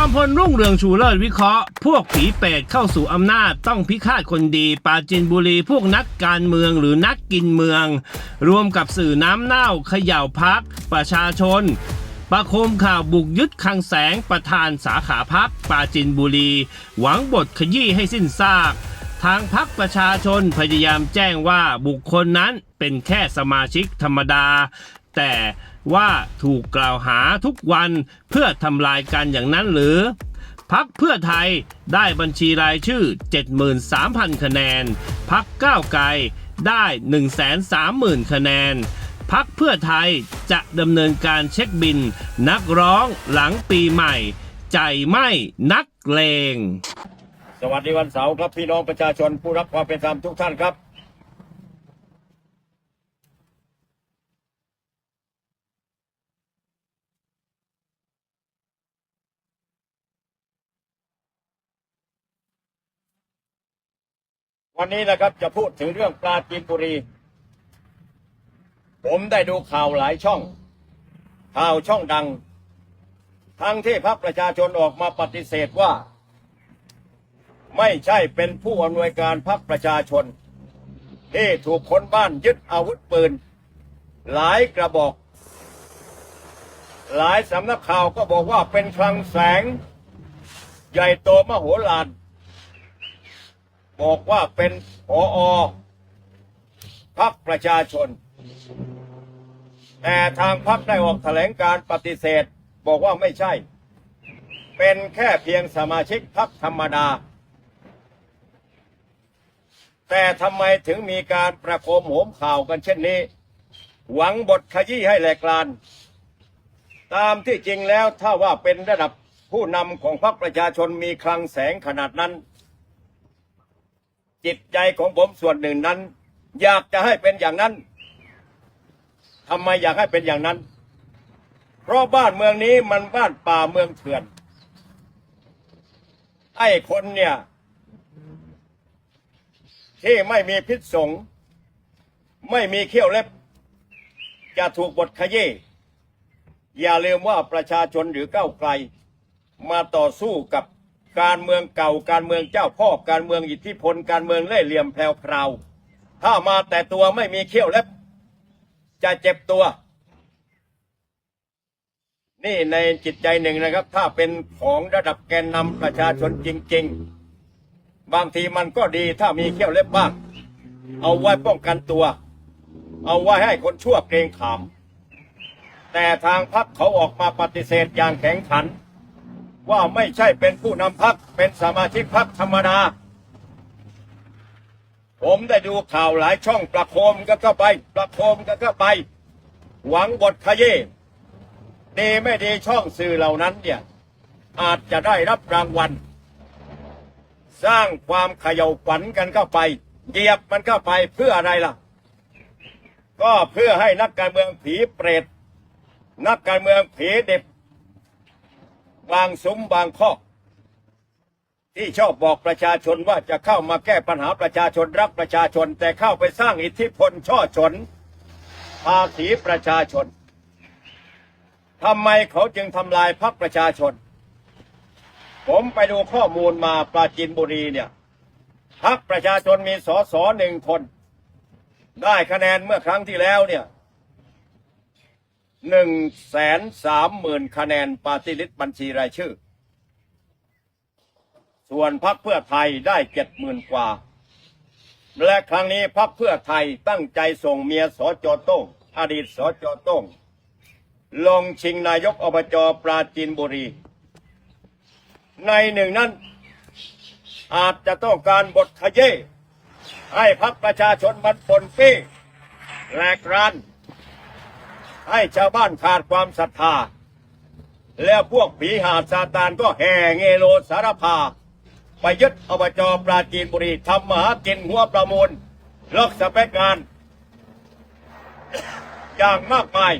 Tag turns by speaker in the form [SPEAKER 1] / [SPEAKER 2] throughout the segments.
[SPEAKER 1] อมพลรุ่งเรืองชูเลิศวิเคราะห์ พวกผีเปรตเข้าสู่อำนาจต้องพิฆาตคนดีปาจินบุรีพวกนักการเมืองหรือนักกินเมือง รวมกับสื่อน้ำเน่าเขย่าพัก ประชาชน ประโคมข่าวบุกยึดคังแสงประธานสาขาพักปาจินบุรี หวังบทขยี้ให้สิ้นซาก ทางพักประชาชนพยายามแจ้งว่าบุคคลนั้นเป็นแค่สมาชิกธรรมดา แต่ ว่าถูกกล่าวหาทุกวันเพื่อทำลายกันอย่างนั้นหรือ พักเพื่อไทยได้บัญชีรายชื่อ 73,000 คะแนน พักก้าวไกลได้ 130,000 คะแนน พักเพื่อไทยจะดำเนินการเช็คบิน นักร้องหลังปีใหม่ ใจไม่นักเลง
[SPEAKER 2] สวัสดีวันเสาร์ครับพี่น้องประชาชนผู้รักความเป็นธรรมทุกท่านครับ วันนี้นะครับจะพูดถึงเรื่องปลาจีนบุรี ผมได้ดูข่าวหลายช่อง ข่าวช่องดัง ทั้งที่พรรคประชาชนออกมาปฏิเสธว่า ไม่ใช่เป็นผู้อำนวยการพรรคประชาชน ที่ถูกคนบ้านยึดอาวุธปืน หลายกระบอก หลายสำนักข่าวก็บอกว่าเป็นคลังแสง ใหญ่โตมโหฬาร บอกว่าเป็นผออพรรคประชาชน แต่ทางพรรคได้ออกแถลงการปฏิเสธ บอกว่าไม่ใช่ เป็นแค่เพียงสมาชิกพรรคธรรมดา แต่ทำไมถึงมีการประโคมโหมข่าวกันเช่นนี้ หวังบทขยี้ให้แหลกลาน ตามที่จริงแล้วถ้าว่าเป็นระดับผู้นำของพรรคประชาชนมีคลังแสงขนาดนั้น จิตใจของผมส่วนหนึ่งนั้น อยากจะให้เป็นอย่างนั้นทำไมอยากให้เป็นอย่างนั้น เพราะบ้านเมืองนี้มันบ้านป่าเมืองเถื่อน ไอ้คนเนี่ย ที่ไม่มีพิษสงไม่มีเขี้ยวเล็บ จะถูกบทขยี้อย่าลืมว่าประชาชนหรือก้าวไกล มาต่อสู้กับ การเมืองเก่าการเมืองเจ้าพ่อการเมืองอิทธิพลการเมืองเล่ห์เหลี่ยมแพรวๆถ้ามาแต่ตัวไม่มีเขี้ยวเล็บจะเจ็บตัว นี่ในจิตใจหนึ่งนะครับ ถ้าเป็นของระดับแกนนำประชาชนจริง ๆ บางทีมันก็ดีถ้ามีเขี้ยวเล็บบ้าง เอาไว้ป้องกันตัว เอาไว้ให้คนชั่วเกรงขาม แต่ทางพักเขาออกมาปฏิเสธอย่างแข็งขัน ว่าไม่ใช่เป็นผู้นำพักเป็นสมาชิกพักธรรมดา ผมได้ดูข่าวหลายช่องประโคมกันเข้าไป ประโคมกันเข้าไป หวังบทขยี้ดีไม่ดีช่องสื่อเหล่านั้นเนี่ยอาจจะได้รับรางวัล สร้างความเขย่าขวัญกันเข้าไปเหยียบมันเข้าไปเพื่ออะไรล่ะ ก็เพื่อให้นักการเมืองผีเปรตนักการเมืองผีเด็บ บางซุ้มบางข้อ ที่ชอบบอกประชาชนว่าจะเข้ามาแก้ปัญหาประชาชนรักประชาชน แต่เข้าไปสร้างอิทธิพลช่อชน ภาษีประชาชนทำไมเขาจึงทำลายพรรคประชาชน ผมไปดูข้อมูลมาปราจีนบุรีเนี่ยพรรคประชาชนมีสอสอหนึ่งคน ได้คะแนนเมื่อครั้งที่แล้วเนี่ย หนึ่งแสนสามหมื่นคะแนนปาร์ติลิสต์บัญชีรายชื่อ ส่วนพรรคเพื่อไทยได้เจ็ดหมื่นกว่า และครั้งนี้พรรคเพื่อไทยตั้งใจส่งเมียสจโต้งอดีตสจโต้งลงชิงนายกอบจปราจีนบุรี ในหนึ่งนั้น อาจจะต้องการบทขยี้ให้พรรคประชาชนมันปนปี้แหลกราน ให้ชาวบ้านขาดความศรัทธา แล้วพวกผีหาซาตานก็แห่เงโลสารพา ไปยึดอบจปราจีนบุรีทำมหากินหัวประมูลเลิกสเปกงาน อย่างมากมาย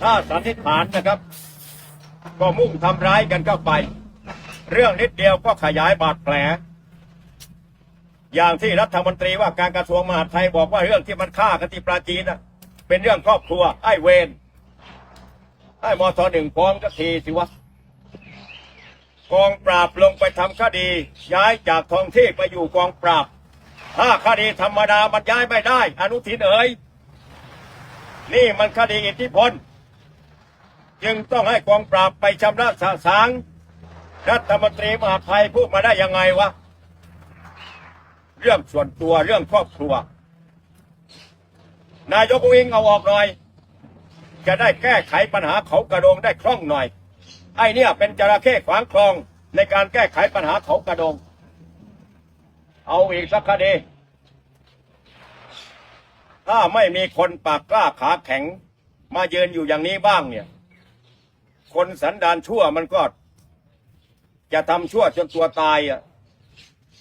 [SPEAKER 2] ถ้าสันนิษฐานนะครับ ก็มุ่งทำร้ายกันเข้าไป เรื่องนิดเดียวก็ขยายบาดแผลอย่างที่รัฐมนตรีว่าการกระทรวงมหาดไทยบอกว่าเรื่องที่มันฆ่ากันที่ปราจีนนะ เป็นเรื่องครอบครัวไอ้เวรไอ้มอทหนึ่งฟ้องก็ทีสิวะกองปราบลงไปทำคดี ย้ายจากท้องที่ไปอยู่กองปราบ ถ้าคดีธรรมดามันย้ายไม่ได้ อนุทินเอ๋ยนี่มันคดีอิทธิพล จึงต้องให้กองปราบไปชำระสะสางรัฐมนตรีมหาไทยพูดมาได้ยังไงวะ เรื่องส่วนตัวเรื่องครอบครัว นายกอุ้งอิงเอาออกหน่อย จะได้แก้ไขปัญหาเขากระโดงได้คล่องหน่อย ไอ้เนี่ยเป็นจระเข้ขวางคลองในการแก้ไขปัญหาเขากระโดง เอาอีกสักคดี ถ้าไม่มีคนปากกล้าขาแข็ง มาเยืนอยู่อย่างนี้บ้างเนี่ย คนสันดานชั่วมันก็ จะทำชั่วจนตัวตายอะ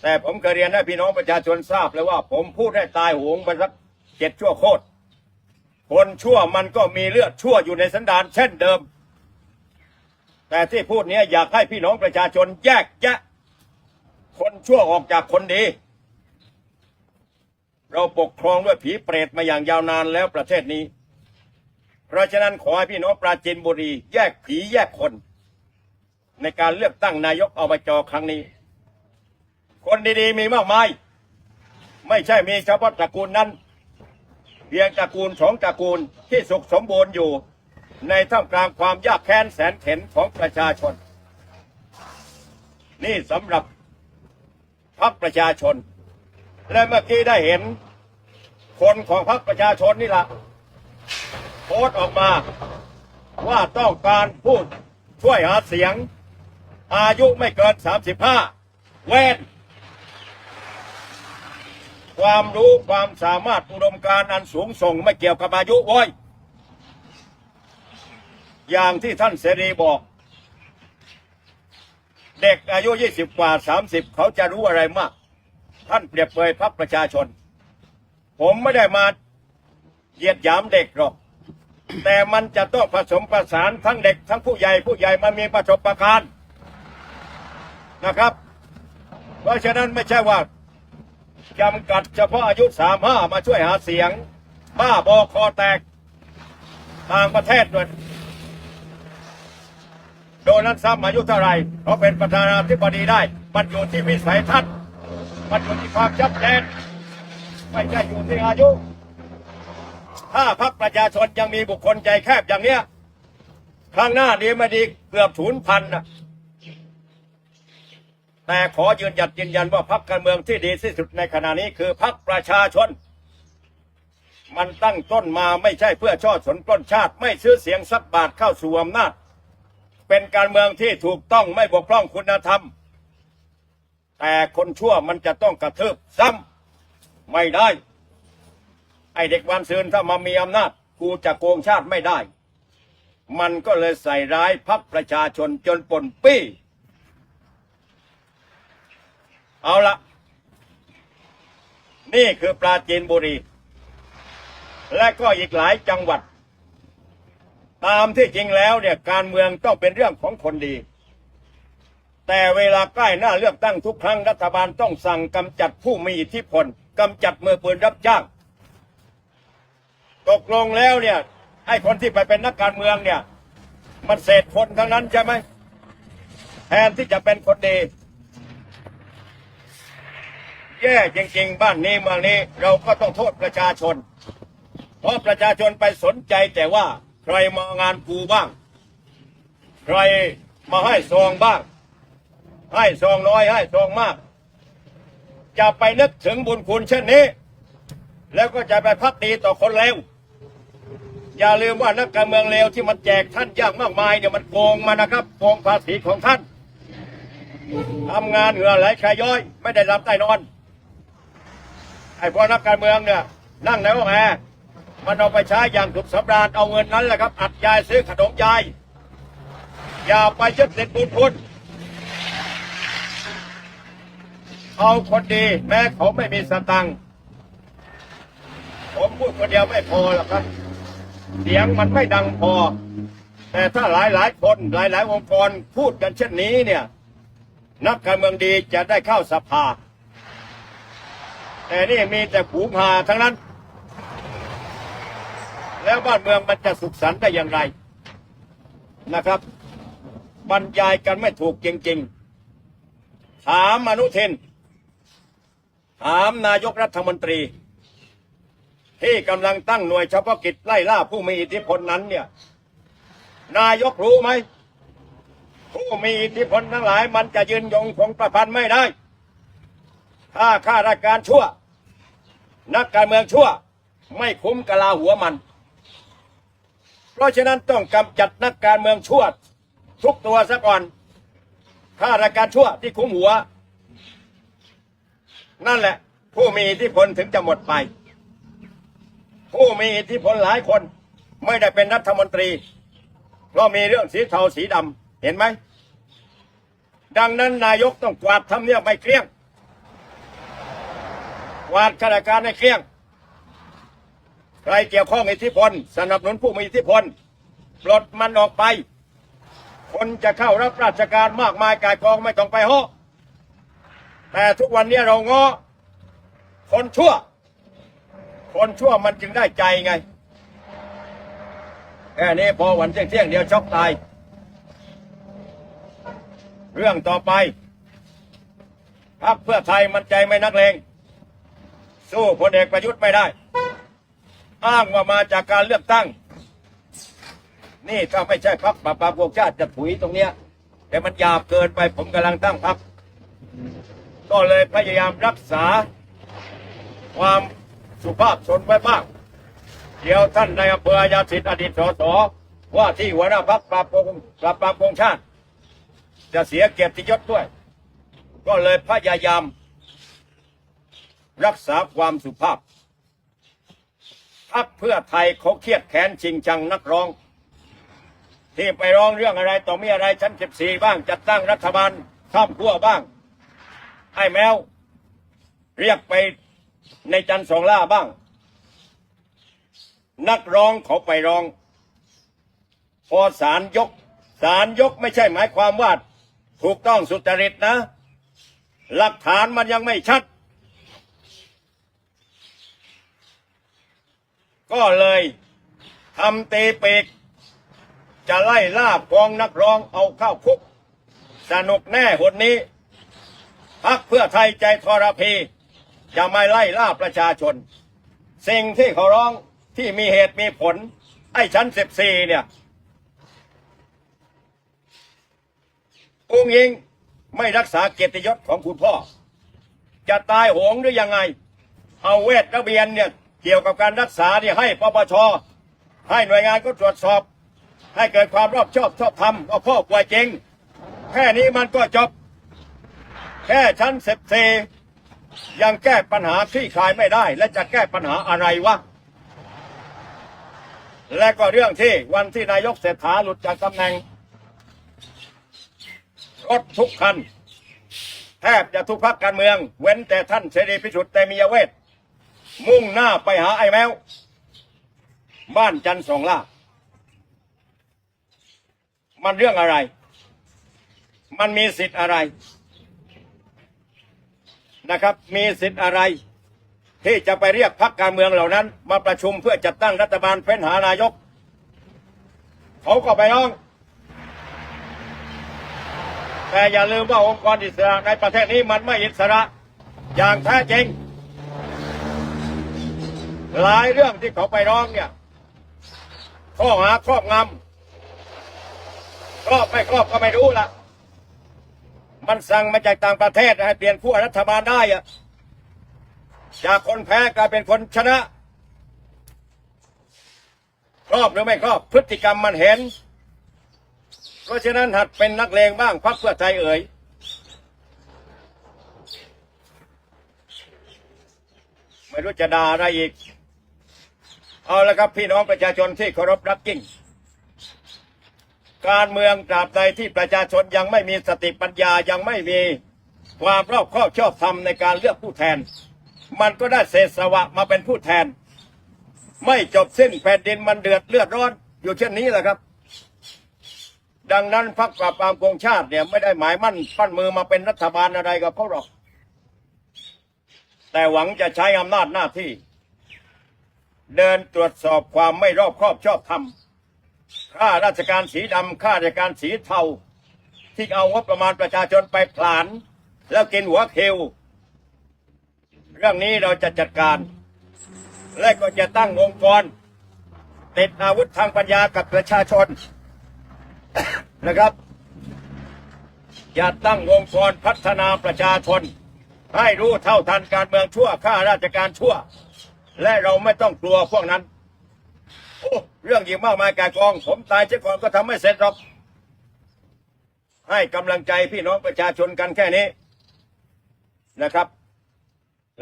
[SPEAKER 2] แต่ผมเคยเรียนให้พี่น้องประชาชนทราบแล้วว่า ผมพูดให้ตายหงไปสักเจ็ดชั่วโคตร คนชั่วมันก็มีเลือดชั่วอยู่ในสันดานเช่นเดิม แต่ที่พูดนี้อยากให้พี่น้องประชาชนแยกแยะ คนชั่วออกจากคนดี เราปกครองด้วยผีเปรตมาอย่างยาวนานแล้วประเทศนี้ เพราะฉะนั้นขอให้พี่น้องปราจีนบุรี แยกผีแยกคน ในการเลือกตั้งนายกอบจครั้งนี้ คนดีๆมีมากมาย ไม่ใช่มีเฉพาะตระกูลนั้น เพียงตระกูลสองตระกูลที่สุขสมบูรณ์อยู่ ในท่ามกลางความยากแค้นแสนเข็นของประชาชน นี่สำหรับพรรคประชาชน และเมื่อกี้ได้เห็น คนของพรรคประชาชนนี่ละโพสต์ออกมาว่าต้องการพูดช่วยหาเสียง อายุไม่เกิน 35 เว้น ความรู้ความสามารถอุดมการณ์อันสูงส่งไม่เกี่ยวกับอายุโว้ยอย่างที่ท่านเสรีบอก เด็กอายุ 20 กว่า 30 เขาจะรู้อะไรมาก ท่านเปรียบเปรยพรรคประชาชน ผมไม่ได้มาเหยียดหยามเด็กหรอก แต่มันจะต้องผสมประสานทั้งเด็ก ทั้งผู้ใหญ่ผู้ใหญ่มันมีประสบการณ์นะครับ เพราะฉะนั้นไม่ใช่ว่า จำกัดเฉพาะอายุ 35 มาช่วยหาเสียง บ้าบอคอแตกต่างประเทศด้วยโดนัลด์ทรัมอายุเท่าไรเขาเป็นประธานาธิบดีได้ มันอยู่ที่วิสัยทัศน์มันอยู่ที่ความชัดเจนไม่ใช่อยู่ที่อายุ ถ้าพรรคประชาชนยังมีบุคคลใจแคบอย่างเนี้ยข้างหน้านี้ไม่ดีเกือบศูนย์พันนะ แต่ขอยืนหยัดยืนยันว่าพรรคการเมืองที่ดีที่สุดในขณะนี้คือพรรคประชาชน มันตั้งต้นมาไม่ใช่เพื่อช่อฉนปล้นชาติ ไม่ซื้อเสียงสักบาทเข้าสู่อำนาจ เป็นการเมืองที่ถูกต้องไม่บกพร่องคุณธรรม แต่คนชั่วมันจะต้องกระทืบซ้ำไม่ได้ ไอเด็กวันซืนถ้ามามีอำนาจ กูจะโกงชาติไม่ได้ มันก็เลยใส่ร้ายพักประชาชนจนปนปี้ เอาละนี่คือปราจีนบุรี และก็อีกหลายจังหวัด ตามที่จริงแล้วเนี่ยการเมืองต้องเป็นเรื่องของคนดี แต่เวลาใกล้หน้าเลือกตั้งทุกครั้งรัฐบาลต้องสั่งกำจัดผู้มีอิทธิพลกำจัดมือปืนรับจ้าง ตกลงแล้วเนี่ยไอ้คนที่ไปเป็นนักการเมืองเนี่ย มันเศษคนทั้งนั้นใช่ไหมแทนที่จะเป็นคนดี แย่จริง ๆ บ้านนี้เมืองนี้ เราก็ต้องโทษประชาชน เพราะประชาชนไปสนใจแต่ว่าใครมางานกูบ้าง ใครมาให้ซองบ้าง ให้ซองน้อยให้ซองมาก จะไปนึกถึงบุญคุณเช่นนี้ แล้วก็จะไปพักดีต่อคนเลวอย่าลืมว่านักการเมืองเลวที่มันแจกท่านยากมากมายเนี่ยมันโกงมานะครับโกงภาษีของท่านทำงานเหงื่อไหลชายย้อย ไม่ได้รับใต้นอน ไอ้พวกนักการเมืองเนี่ยนั่งในห้องแอร์มันเอาไปใช้อย่างถูกสำราญเอาเงินนั้นแหละครับ อัดยายซื้อขนมยาย อย่าไปยึดติดบุญคุณเอาคนดี แม้เขาไม่มีสตังค์ผมพูดคนเดียวไม่พอหรอกครับ เสียงมันไม่ดังพอ แต่ถ้าหลายหลายคนหลายหลายองค์กรพูดกันเช่นนี้เนี่ย นักการเมืองดีจะได้เข้าสภา แต่นี่มีแต่ผูงหาทั้งนั้น แล้วบ้านเมืองมันจะสุขสันต์ได้อย่างไรนะครับ บรรยายกันไม่ถูกจริงๆ ถามอนุทินถามนายกรัฐมนตรี ที่กำลังตั้งหน่วยเฉพาะกิจไล่ล่าผู้มีอิทธิพลนั้นเนี่ย นายกรู้ไหม ผู้มีอิทธิพลทั้งหลายมันจะยืนยงคงประพันธ์ไม่ได้ ถ้าข้าราชการชั่ว นักการเมืองชั่ว ไม่คุ้มกะลาหัวมัน เพราะฉะนั้นต้องกำจัดนักการเมืองชั่ว ทุกตัวซะก่อนข้าราชการชั่วที่คุ้มหัว นั่นแหละ ผู้มีอิทธิพลถึงจะหมดไป ผู้มีอิทธิพลหลายคนไม่ได้เป็นรัฐมนตรี เพราะมีเรื่องสีเทาสีดำเห็นไหม ดังนั้นนายกต้องกวาดทำเนียบไม่เกลี้ยง กวาดข้าราชการให้เกลี้ยง ใครเกี่ยวข้องอิทธิพล สนับสนุนผู้มีอิทธิพล ปลดมันออกไป คนจะเข้ารับราชการมากมายกายกองไม่ต้องไปห้อแต่ทุกวันนี้เราง้อคนชั่ว คนชั่วมันจึงได้ใจไงแค่นี้พอวันเที่ยงเที่ยงเดียวช็อกตาย เรื่องต่อไปพรรคเพื่อไทยมันใจไม่นักเลง สู้พลเอกประยุทธ์ไม่ได้ อ้างว่ามาจากการเลือกตั้ง นี่ถ้าไม่ใช่พรรคปราบปรามโกงชาติจะถุยตรงเนี้ย แต่มันหยาบเกินไปผมกำลังตั้งพรรคก็เลยพยายามรักษา ความสุภาพชนไว้บ้างเดี๋ยวท่านในอำเภออาญาสิทธิ์อดีตสสว่าที่หัวหน้าพรรคปราบโกงปราบปรามโกงชาติ จะเสียเกียรติยศด้วย ก็เลยพยายาม รักษาความสุภาพพักเพื่อไทยเขาเครียดแค้นชิงชังนักร้อง ที่ไปร้องเรื่องอะไรต่อมีอะไรชั้นสิบสี่บ้างจัดตั้งรัฐบาลข้ามขั้วบ้างไอ้แมว เรียกไปในจันทร์สองล่าบ้าง นักร้องเขาไปร้อง พอศาลยกศาลยกไม่ใช่หมายความว่า ถูกต้องสุจริตนะ หลักฐานมันยังไม่ชัด ก็เลยทำตีปีกจะไล่ล่ากองนักร้องเอาเข้าคุก สนุกแน่หนนี้พักเพื่อไทยใจทรพีจะไม่ไล่ล่าประชาชน สิ่งที่เขาร้องที่มีเหตุมีผล ไอ้ชั้นสิบสี่เนี่ยอุ้งยิงไม่รักษาเกียรติยศของคุณพ่อ จะตายโหงหรือยังไง เอาเวทระเบียนเนี่ย เกี่ยวกับการรักษาเนี่ให้ปปชให้หน่วยงานก็ตรวจสอบ ให้เกิดความรอบชอบชอบธรรมว่าพ่อป่วยจริง แค่นี้มันก็จบ แค่ชั้นสิบสี่ยังแก้ปัญหาคลี่คลายไม่ได้ และจะแก้ปัญหาอะไรวะ และก็เรื่องที่วันที่นายกเศรษฐาหลุดจากตำแหน่งรถทุกคัน แทบจะทุกพักการเมือง เว้นแต่ท่านเสรีพิสุทธิ์เตมียเวท มุ่งหน้าไปหาไอ้แมว บ้านจันสองล่า มันเรื่องอะไร มันมีสิทธิ์อะไรนะครับ มีสิทธิ์อะไร ที่จะไปเรียกพักการเมืองเหล่านั้น มาประชุมเพื่อจัดตั้งรัฐบาลเฟ้นหานายก เขาก็ไปร้อง แต่อย่าลืมว่าองค์กรอิสระในประเทศนี้มันไม่อิสระ อย่างแท้จริง หลายเรื่องที่เขาไปร้องเนี่ยข้อหาครอบงำครอบไม่ครอบก็ไม่รู้ละมันสั่งมาจากต่างประเทศให้เปลี่ยนขั้รัฐบาลได้อะจากคนแพ้กลายเป็นคนชนะ ครอบหรือไม่ครอบพฤติกรรมมันเห็น เพราะฉะนั้นหัดเป็นนักเลงบ้างพักเพื่อไทยเอ่ยไม่รู้จะด่าอะไรอีก เอาละครับพี่น้องประชาชนที่เคารพรักยิ่ง การเมืองตราบใดที่ประชาชนยังไม่มีสติปัญญายังไม่มีความรอบคอบชอบธรรมในการเลือกผู้แทน มันก็ได้เศษสวะมาเป็นผู้แทน ไม่จบสิ้นแผ่นดินมันเดือดเลือดร้อน อยู่เช่นนี้แหละครับ ดังนั้นพรรคปราบปรามโกงชาติเนี่ยไม่ได้หมายมั่นปั้นมือมาเป็นรัฐบาลอะไรกับเขาหรอก แต่หวังจะใช้อำนาจหน้าที่ เดินตรวจสอบความไม่รอบคอบชอบธรรมข้าราชการสีดำข้าราชการสีเทา ที่เอางบประมาณประชาชนไปผลาญแล้วกินหัวเคลเรื่องนี้เราจะจัดการ และก็จะตั้งองค์กรติดอาวุธทางปัญญากับประชาชนนะครับ จะตั้งองค์กรพัฒนาประชาชน ให้รู้เท่าทันการเมืองชั่วข้าราชการชั่ว และเราไม่ต้องกลัวพวกนั้นโอ้เรื่องยิ่งมากมายแก่กอง ผมตายเช่นก่อนก็ทำไม่เสร็จหรอกให้กำลังใจพี่น้องประชาชนกันแค่นี้นะครับ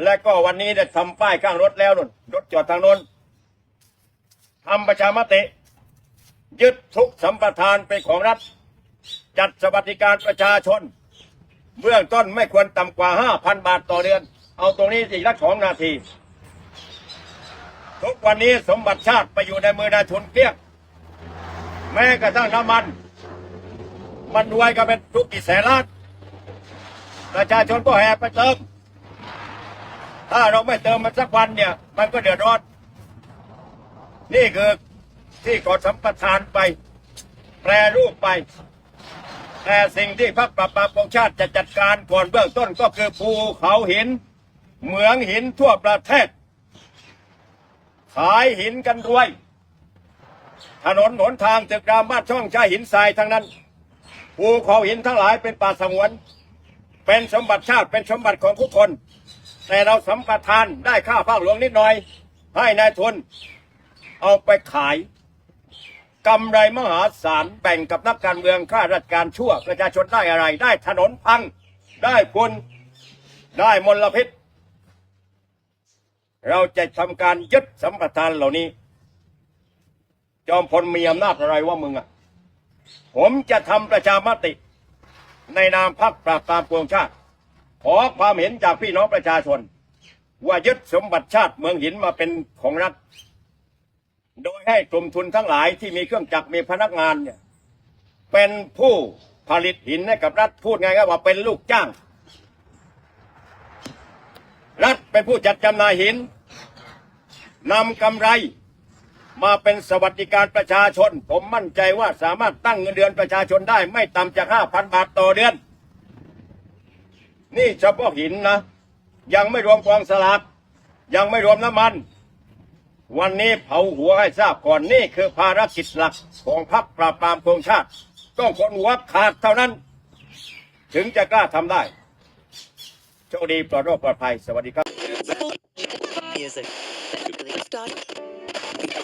[SPEAKER 2] และก็วันนี้ได้ทำป้ายข้างรถแล้วนุ่นรถจอดทางโน้นทำประชามติ ยึดทุกสัมปทานเป็นของรัฐ จัดสวัสดิการประชาชน เบื้องต้นไม่ควรต่ำกว่า 5,000 บาทต่อเดือน เอาตรงนี้อีกสักสองนาที ทุกวันนี้สมบัติชาติไปอยู่ในมือนายทุนเกลี้ยงแม้กระทั่งน้ำมัน มันรวยกันเป็นทุกกี่แสนล้านประชาชนก็แห่ไปเติม ถ้าเราไม่เติมมันสักวันเนี่ย มันก็เดือดร้อน นี่คือที่กดสัมปทานไป แปรรูปไป แต่สิ่งที่พรรคปราปามกองชาติจะจัดการก่อนเบื้องต้นก็คือภูเขาหิน เหมืองหินทั่วประเทศ ขายหินกันด้วย ถนนหนทางตึกรามบ้านช่องใช้หินทรายทั้งนั้นภูเขาหินทั้งหลายเป็นป่าสงวน เป็นสมบัติชาติเป็นสมบัติของทุกคน แต่เราสัมปทานได้ค่าภาคหลวงนิดหน่อย ให้นายทุนเอาไปขายกำไรมหาศาลแบ่งกับนักการเมืองข้าราชการชั่วประชาชนได้อะไร ได้ถนนพัง ได้คุณได้มลพิษ เราจะทำการยึดสัมปทานเหล่านี้ จอมพลมีอำนาจอะไรว่ามึงอะ ผมจะทำประชามติ ในนามพรรคปราบปรามปวงชาติ ขอความเห็นจากพี่น้องประชาชน ว่ายึดสมบัติชาติเมืองหินมาเป็นของรัฐ โดยให้กลุ่มทุนทั้งหลายที่มีเครื่องจักรมีพนักงานเนี่ยเป็นผู้ผลิตหินให้กับรัฐพูดไงายๆว่าเป็นลูกจ้าง รัฐเป็นผู้จัดจำหน่ายหิน นำกำไร มาเป็นสวัสดิการประชาชน ผมมั่นใจว่าสามารถตั้งเงินเดือนประชาชนได้ไม่ต่ำจากห้าพันบาทต่อเดือน นี่เฉพาะหินนะ ยังไม่รวมกองสลากยังไม่รวมน้ำมัน วันนี้เผาหัวให้ทราบก่อนนี่คือภารกิจหลักของพรรคปราบปรามโกงชาติ ต้องคนหัวขาดเท่านั้น ถึงจะกล้าทำได้โชคดีปลอดโรคปลอดภัยสวัสดีครับ dot